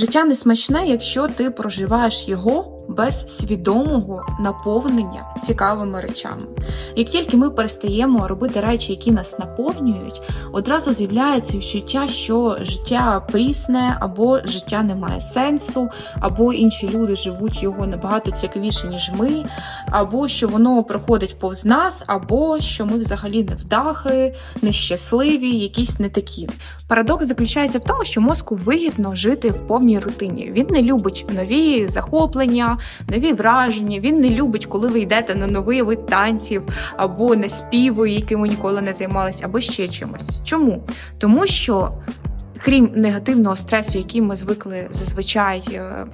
Життя не смачне, якщо ти проживаєш його без свідомого наповнення цікавими речами. Як тільки ми перестаємо робити речі, які нас наповнюють, одразу з'являється відчуття, що життя прісне, або життя не має сенсу, або інші люди живуть його набагато цікавіше, ніж ми, або що воно проходить повз нас, або що ми взагалі невдахи, нещасливі, якісь не такі. Парадокс заключається в тому, що мозку вигідно жити в повній рутині. Він не любить нові захоплення, нові враження. Він не любить, коли ви йдете на новий вид танців або на співи, якими ніколи не займалися, або ще чимось. Чому? Тому що, крім негативного стресу, який ми звикли зазвичай. е,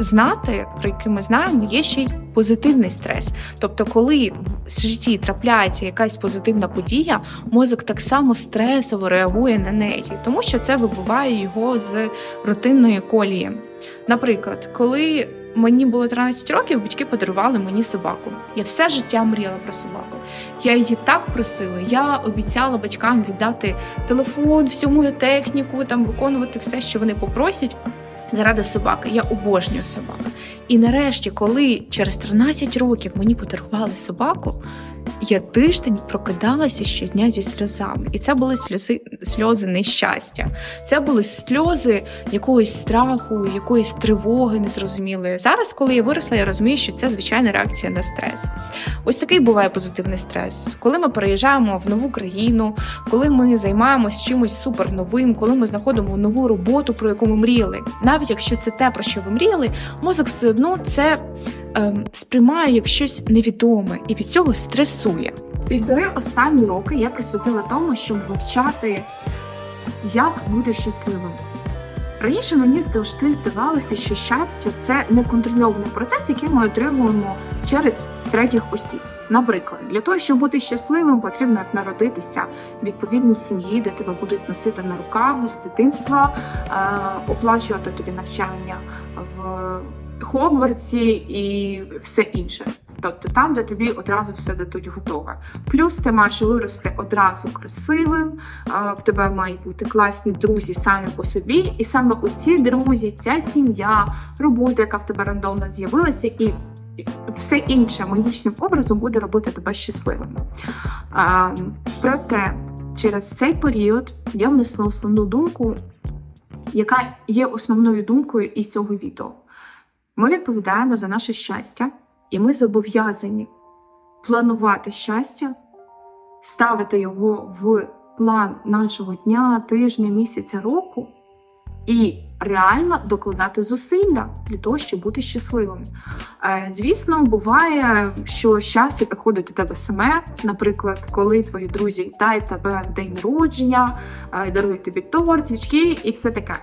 Знати, про який ми знаємо, є ще й позитивний стрес. Тобто, коли в житті трапляється якась позитивна подія, мозок так само стресово реагує на неї, тому що це вибиває його з рутинної колії. Наприклад, коли мені було 13 років, батьки подарували мені собаку. Я все життя мріяла про собаку. Я її так просила. Я обіцяла батькам віддати телефон, мою техніку, там виконувати все, що вони попросять. Заради собаки, я обожнюю собаку. І нарешті, коли через 13 років мені подарували собаку, я тиждень прокидалася щодня зі сльозами. І це були сльози, сльози нещастя. Це були сльози якогось страху, якоїсь тривоги незрозумілої. Зараз, коли я виросла, я розумію, що це звичайна реакція на стрес. Ось такий буває позитивний стрес. Коли ми переїжджаємо в нову країну, коли ми займаємось чимось супер новим, коли ми знаходимо нову роботу, про яку ми мріяли. Навіть якщо це те, про що ви мріяли, мозок все одно це ем, сприймає як щось невідоме і від цього стресує. Півтори останні роки я присвятила тому, щоб вивчати, як бути щасливим. Раніше мені завжди здавалося, що щастя це неконтрольований процес, який ми отримуємо через третіх осіб. Наприклад, для того, щоб бути щасливим, потрібно народитися в відповідній сім'ї, де тебе будуть носити на руках з дитинства, е, оплачувати тобі навчання в Хогвартсі і все інше. Тобто там, де тобі одразу все дадуть готове. Плюс ти маєш вирости одразу красивим, в тебе мають бути класні друзі самі по собі, і саме у ці друзі, ця сім'я, робота, яка в тебе рандомно з'явилася, і все інше магічним образом буде робити тебе щасливим. Проте через цей період я внесла основну думку, яка є основною думкою і цього відео. Ми відповідаємо за наше щастя, і ми зобов'язані планувати щастя, ставити його в план нашого дня, тижня, місяця, року і реально докладати зусилля для того, щоб бути щасливим. Е, Звісно, буває, що щастя приходить до тебе саме. Наприклад, коли твої друзі вітають тебе день народження, е, дарують тобі торт, свічки і все таке.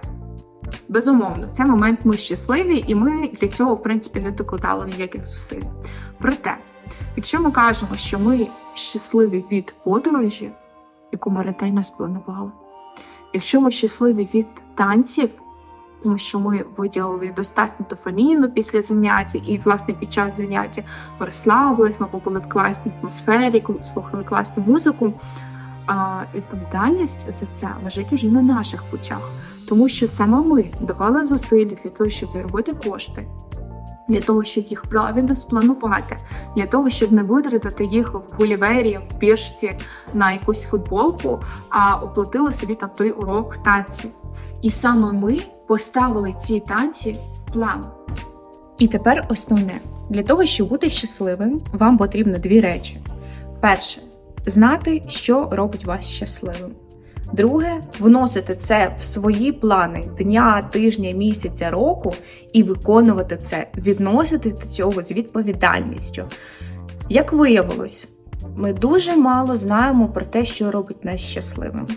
Безумовно, в цей момент ми щасливі, і ми для цього, в принципі, не докладали ніяких зусиль. Проте, якщо ми кажемо, що ми щасливі від подорожі, яку ми ретельно спланували, якщо ми щасливі від танців, тому що ми виділили достатньо дофаміну після заняття, і, власне, під час заняття ми розслабились, ми побули в класній атмосфері, слухали класну музику. А відповідальність за це лежить уже на наших плечах, тому що саме ми давали зусилля для того, щоб заробити кошти, для того, щоб їх правильно спланувати, для того, щоб не витратити їх в гулівері, в біржці на якусь футболку, а оплатили собі там той урок танців. І саме ми поставили ці танці в план. І тепер основне: для того, щоб бути щасливим, вам потрібно дві речі. Перше знати, що робить вас щасливим. Друге, вносити це в свої плани дня, тижня, місяця, року і виконувати це, відноситись до цього з відповідальністю. Як виявилось, ми дуже мало знаємо про те, що робить нас щасливим.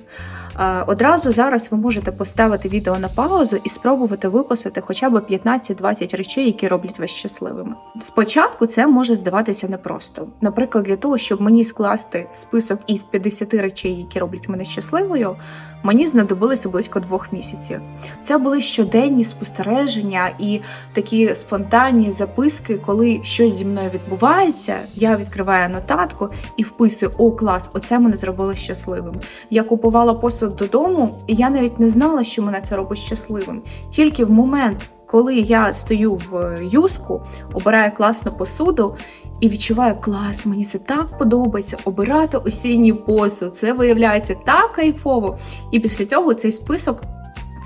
Одразу зараз ви можете поставити відео на паузу і спробувати виписати хоча б 15-20 речей, які роблять вас щасливими. Спочатку це може здаватися непросто. Наприклад, для того, щоб мені скласти список із 50 речей, які роблять мене щасливою, мені знадобилося близько двох місяців. Це були щоденні спостереження і такі спонтанні записки, коли щось зі мною відбувається. Я відкриваю нотатку і вписую: О, клас, оце мене зробило щасливим. Я купувала посуд додому, і я навіть не знала, що мене це робить щасливим. Тільки в момент, коли я стою в юску, обираю класну посуду. І відчуваю клас, мені це так подобається обирати осінній посуд. Це виявляється так кайфово. І після цього цей список,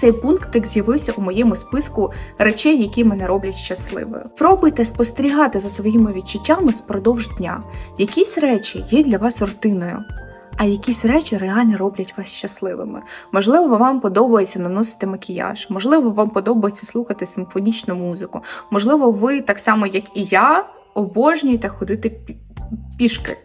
цей пунктик з'явився у моєму списку речей, які мене роблять щасливою. Пробуйте спостерігати за своїми відчуттями спродовж дня. Якісь речі є для вас рутиною. А якісь речі реально роблять вас щасливими. Можливо, вам подобається наносити макіяж, можливо, вам подобається слухати симфонічну музику. Можливо, ви так само, як і я, обожнюєте ходити пішки.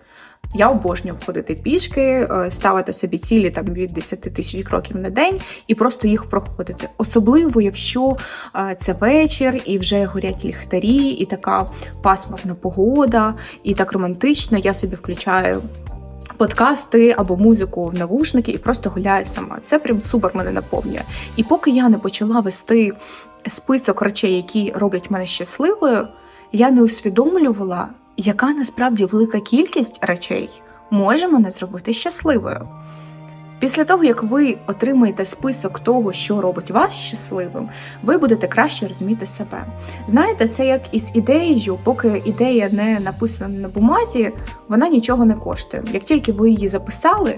Я обожнюю ходити пішки, е, ставити собі цілі там від 10 тисяч кроків на день і просто їх проходити. Особливо, якщо е, це вечір і вже горять ліхтарі, і така пасмурна погода, і так романтично, я собі включаю. Подкасти або музику в навушники і просто гуляю сама. Це прям супер мене наповнює. І поки я не почала вести список речей, які роблять мене щасливою, я не усвідомлювала, яка насправді велика кількість речей може мене зробити щасливою. Після того, як ви отримаєте список того, що робить вас щасливим, ви будете краще розуміти себе. Знаєте, це як із ідеєю, поки ідея не написана на бумазі, вона нічого не коштує. Як тільки ви її записали,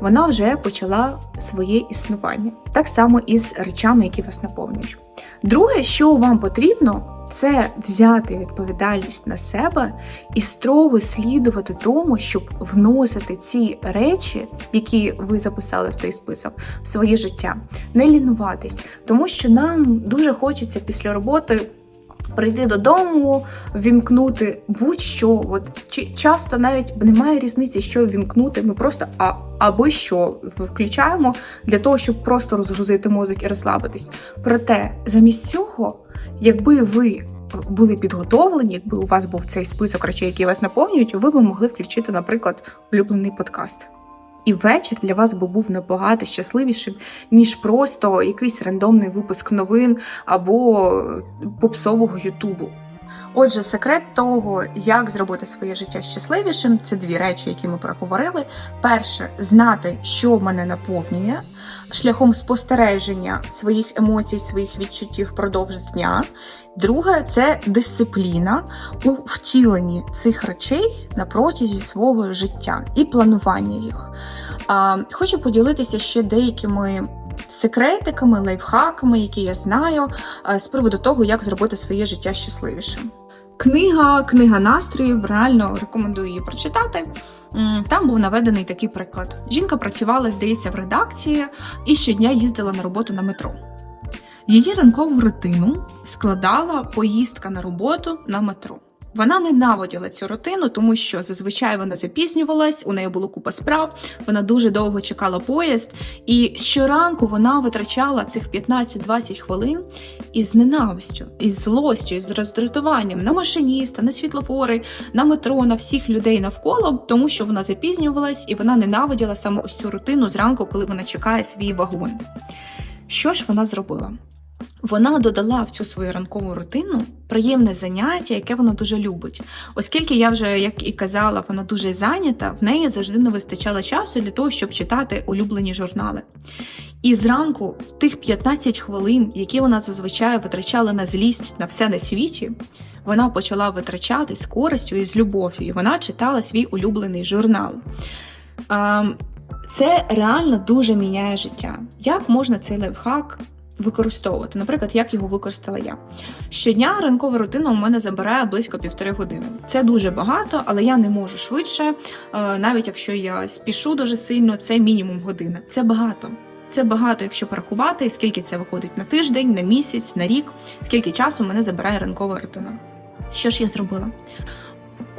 вона вже почала своє існування. Так само і з речами, які вас наповнюють. Друге, що вам потрібно, це взяти відповідальність на себе і строго слідувати тому, щоб вносити ці речі, які ви записали в той список, в своє життя, не лінуватись, тому що нам дуже хочеться після роботи. Прийти додому, вімкнути будь-що. От чи часто навіть немає різниці, що вімкнути. Ми просто а, аби що включаємо для того, щоб просто розгрузити мозок і розслабитись. Проте, замість цього, якби ви були підготовлені, якби у вас був цей список речей, які вас наповнюють, ви б могли включити, наприклад, улюблений подкаст. І вечір для вас би був набагато щасливішим, ніж просто якийсь рандомний випуск новин або попсового Ютубу. Отже, секрет того, як зробити своє життя щасливішим, це дві речі, які ми проговорили. Перше, знати, що мене наповнює, шляхом спостереження своїх емоцій, своїх відчуттів впродовж дня. Друге це дисципліна у втіленні цих речей на протязі свого життя і планування їх. Хочу поділитися ще деякими секретиками, лайфхаками, які я знаю, з приводу того, як зробити своє життя щасливішим. Книга, книга настроїв, реально рекомендую її прочитати. Там був наведений такий приклад. Жінка працювала, здається, в редакції і щодня їздила на роботу на метро. Її ранкову рутину складала поїздка на роботу на метро. Вона ненавиділа цю рутину, тому що зазвичай вона запізнювалась, у неї було купа справ, вона дуже довго чекала поїзд, і щоранку вона витрачала цих 15-20 хвилин із ненавистю, із злостю, із роздратуванням на машиніста, на світлофори, на метро, на всіх людей навколо, тому що вона запізнювалась і вона ненавиділа саме ось цю рутину зранку, коли вона чекає свій вагон. Що ж вона зробила? Вона додала в цю свою ранкову рутину приємне заняття, яке вона дуже любить. Оскільки я вже, як і казала, вона дуже зайнята, в неї завжди не вистачало часу для того, щоб читати улюблені журнали. І зранку, в тих 15 хвилин, які вона зазвичай витрачала на злість на все на світі, вона почала витрачати з користю і з любов'ю. І вона читала свій улюблений журнал. Ем, Це реально дуже міняє життя. Як можна цей лайфхак використовувати? Наприклад, як його використала я. Щодня ранкова рутина у мене забирає близько півтори години. Це дуже багато, але я не можу швидше. Е, Навіть якщо я спішу дуже сильно, це мінімум година. Це багато. Це багато, якщо порахувати, скільки це виходить на тиждень, на місяць, на рік, скільки часу мене забирає ранкова рутина. Що ж я зробила?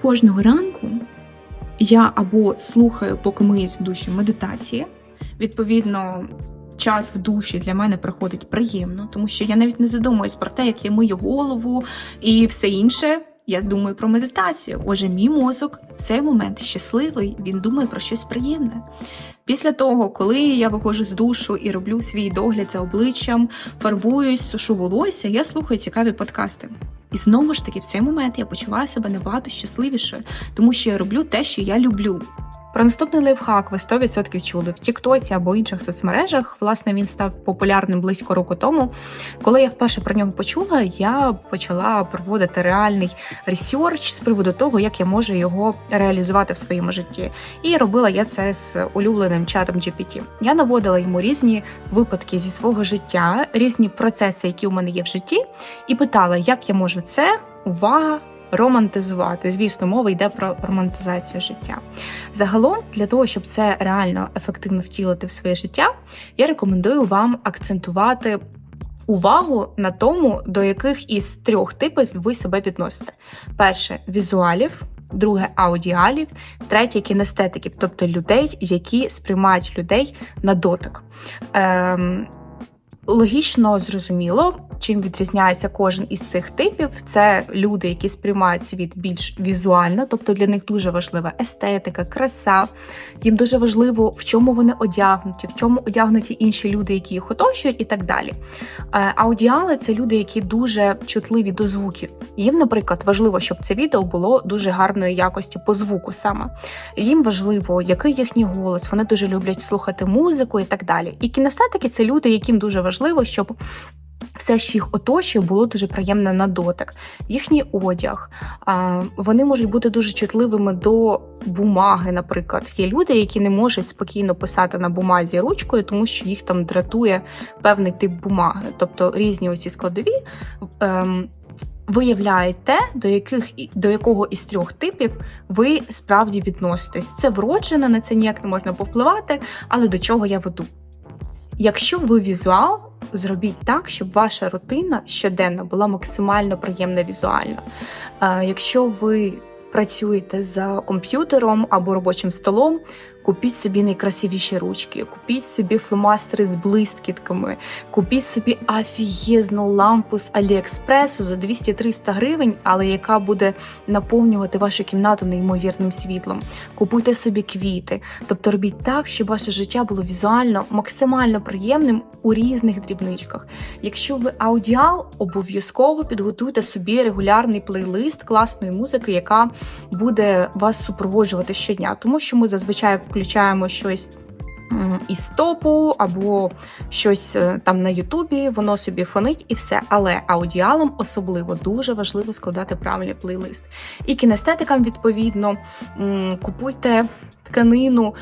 Кожного ранку я або слухаю, поки миюсь в душі медитації. Відповідно, час в душі для мене проходить приємно, тому що я навіть не задумуюсь про те, як я мию голову і все інше. Я думаю про медитацію. Отже, мій мозок в цей момент щасливий, він думає про щось приємне. Після того, коли я виходжу з душу і роблю свій догляд за обличчям, фарбуюсь, сушу волосся, я слухаю цікаві подкасти. І знову ж таки, в цей момент я почуваю себе набагато щасливішою, тому що я роблю те, що я люблю. Про наступний лайфхак ви 100% чули в Тіктоці або інших соцмережах. Власне, він став популярним близько року тому. Коли я вперше про нього почула, я почала проводити реальний ресерч з приводу того, як я можу його реалізувати в своєму житті. І робила я це з улюбленим чатом GPT. Я наводила йому різні випадки зі свого життя, різні процеси, які у мене є в житті, і питала, як я можу це увага. Романтизувати, звісно, мова йде про романтизацію життя. Загалом, для того, щоб це реально ефективно втілити в своє життя, я рекомендую вам акцентувати увагу на тому, до яких із трьох типів ви себе відносите: перше візуалів, друге аудіалів, третє кінестетиків, тобто людей, які сприймають людей на дотик. Ем, Логічно зрозуміло, чим відрізняється кожен із цих типів. Це люди, які сприймають світ більш візуально, тобто для них дуже важлива естетика, краса. Їм дуже важливо, в чому вони одягнуті, в чому одягнуті інші люди, які їх оточують, і так далі. Е, Аудіали це люди, які дуже чутливі до звуків. Їм, наприклад, важливо, щоб це відео було дуже гарної якості по звуку саме. Їм важливо, який їхній голос. Вони дуже люблять слухати музику і так далі. І кінестетики це люди, яким дуже важливо, щоб все, що їх оточує, було дуже приємне на дотик. Їхній одяг, вони можуть бути дуже чутливими до бумаги. Наприклад, є люди, які не можуть спокійно писати на бумазі ручкою, тому що їх там дратує певний тип бумаги, тобто різні оці складові. Ем, виявляють те, до яких до якого із трьох типів ви справді відноситесь. Це вроджено, на це ніяк не можна повпливати, але до чого я веду. Якщо ви візуал, зробіть так, щоб ваша рутина щоденна була максимально приємна візуально. Якщо ви працюєте за комп'ютером або робочим столом, Купіть собі найкрасивіші ручки, купіть собі фломастери з блискітками, купіть собі афієзну лампу з Аліекспресу за 200-300 гривень, але яка буде наповнювати вашу кімнату неймовірним світлом. Купуйте собі квіти, тобто робіть так, щоб ваше життя було візуально максимально приємним у різних дрібничках. Якщо ви аудіал, обов'язково підготуйте собі регулярний плейлист класної музики, яка буде вас супроводжувати щодня, тому що ми зазвичай включаємо щось. Із топу або щось е, там на Ютубі, воно собі фонить і все. Але аудіалам особливо дуже важливо складати правильний плейлист. І кінестетикам, відповідно, купуйте тканину,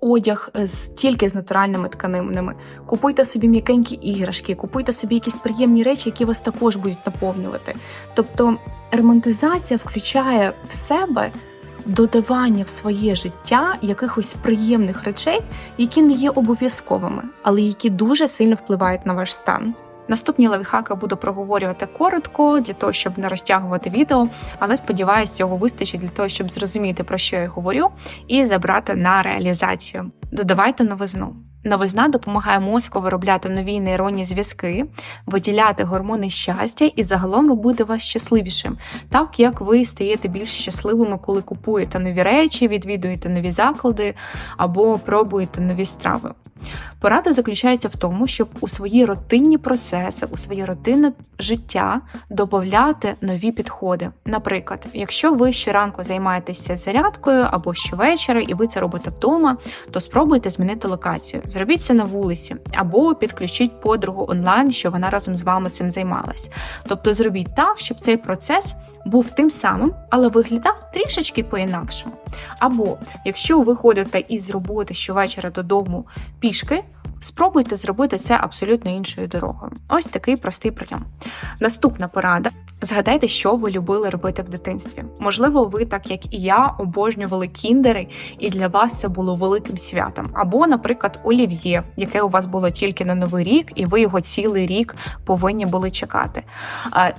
одяг тільки з натуральними тканинами. Купуйте собі м'якенькі іграшки, купуйте собі якісь приємні речі, які вас також будуть наповнювати. Тобто романтизація включає в себе додавання в своє життя якихось приємних речей, які не є обов'язковими, але які дуже сильно впливають на ваш стан. Наступні лайфхаки буду проговорювати коротко для того, щоб не розтягувати відео, але сподіваюся, цього вистачить для того, щоб зрозуміти, про що я говорю, і забрати на реалізацію. Додавайте новизну. Новизна допомагає мозку виробляти нові нейронні зв'язки, виділяти гормони щастя і загалом робити вас щасливішим, так як ви стаєте більш щасливими, коли купуєте нові речі, відвідуєте нові заклади або пробуєте нові страви. Порада заключається в тому, щоб у свої рутинні процеси, у своє рутинне життя додати нові підходи. Наприклад, якщо ви щоранку займаєтеся зарядкою або щовечора, і ви це робите вдома, то спробуйте змінити локацію. Зробіть це на вулиці, або підключіть подругу онлайн, що вона разом з вами цим займалась. Тобто зробіть так, щоб цей процес. Був тим самим, але виглядав трішечки по-інакшому. Або якщо ви ходите із роботи щовечора додому пішки, спробуйте зробити це абсолютно іншою дорогою. Ось такий простий прийом. Наступна порада: згадайте, що ви любили робити в дитинстві. Можливо, ви, так як і я, обожнювали кіндери, і для вас це було великим святом. Або, наприклад, олів'є, яке у вас було тільки на новий рік, і ви його цілий рік повинні були чекати.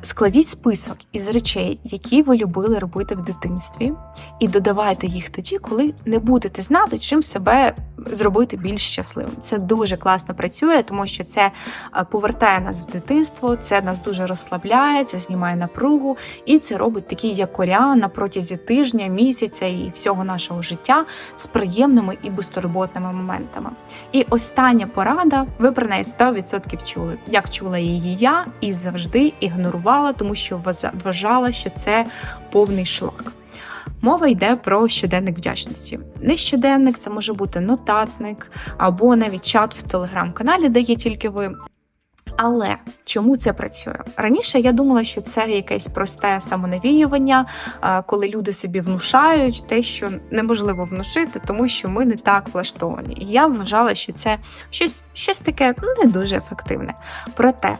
Складіть список із речей, які ви любили робити в дитинстві, і додавайте їх тоді, коли не будете знати, чим себе зробити більш щасливим. Це дуже класно працює, тому що це повертає нас в дитинство, це нас дуже розслабляє, це знімає напругу, і це робить такі якоря на протязі тижня, місяця і всього нашого життя з приємними і безтурботними моментами. І остання порада, ви про неї 100% чули. Як чула її я і завжди ігнорувала, тому що вважа- вважала, що це повний шлак. Мова йде про щоденник вдячності. Не щоденник, це може бути нотатник або навіть чат в телеграм-каналі, де є тільки ви. Але чому це працює? Раніше я думала, що це якесь просте самонавіювання, е, коли люди собі внушають те, що неможливо внушити, тому що ми не так влаштовані. І я вважала, що це щось, щось таке ну, не дуже ефективне. Проте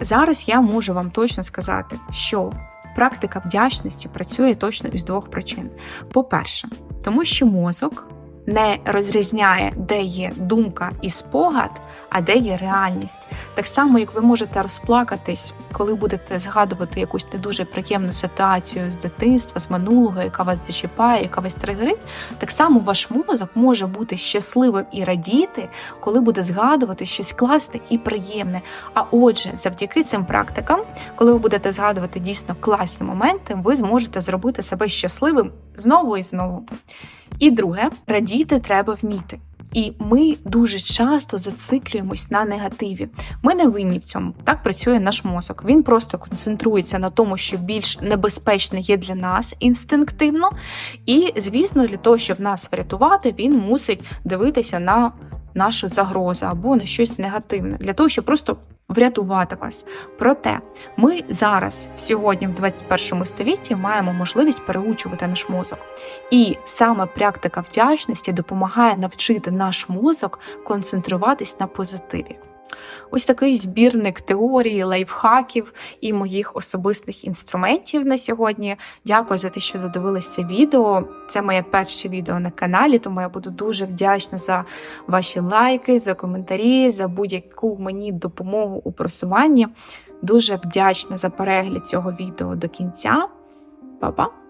зараз я можу вам точно сказати, що практика вдячності працює точно із двох причин. По-перше, тому що мозок не розрізняє, де є думка і спогад, а де є реальність. Так само, як ви можете розплакатись, коли будете згадувати якусь не дуже приємну ситуацію з дитинства, з минулого, яка вас зачіпає, яка вас тригерить, так само ваш мозок може бути щасливим і радіти, коли буде згадувати щось класне і приємне. А отже, завдяки цим практикам, коли ви будете згадувати дійсно класні моменти, ви зможете зробити себе щасливим знову і знову. І друге, радіти треба вміти. І ми дуже часто зациклюємось на негативі. Ми не винні в цьому. Так працює наш мозок. Він просто концентрується на тому, що більш небезпечне є для нас інстинктивно. І, звісно, для того, щоб нас врятувати, він мусить дивитися на нашу загрозу або на щось негативне, для того, щоб просто врятувати вас. Проте ми зараз, сьогодні, в 21 столітті, маємо можливість переучувати наш мозок. І саме практика вдячності допомагає навчити наш мозок концентруватись на позитиві. Ось такий збірник теорії, лайфхаків і моїх особистих інструментів на сьогодні. Дякую за те, що додивились це відео. Це моє перше відео на каналі, тому я буду дуже вдячна за ваші лайки, за коментарі, за будь-яку мені допомогу у просуванні. Дуже вдячна за перегляд цього відео до кінця. Па-па!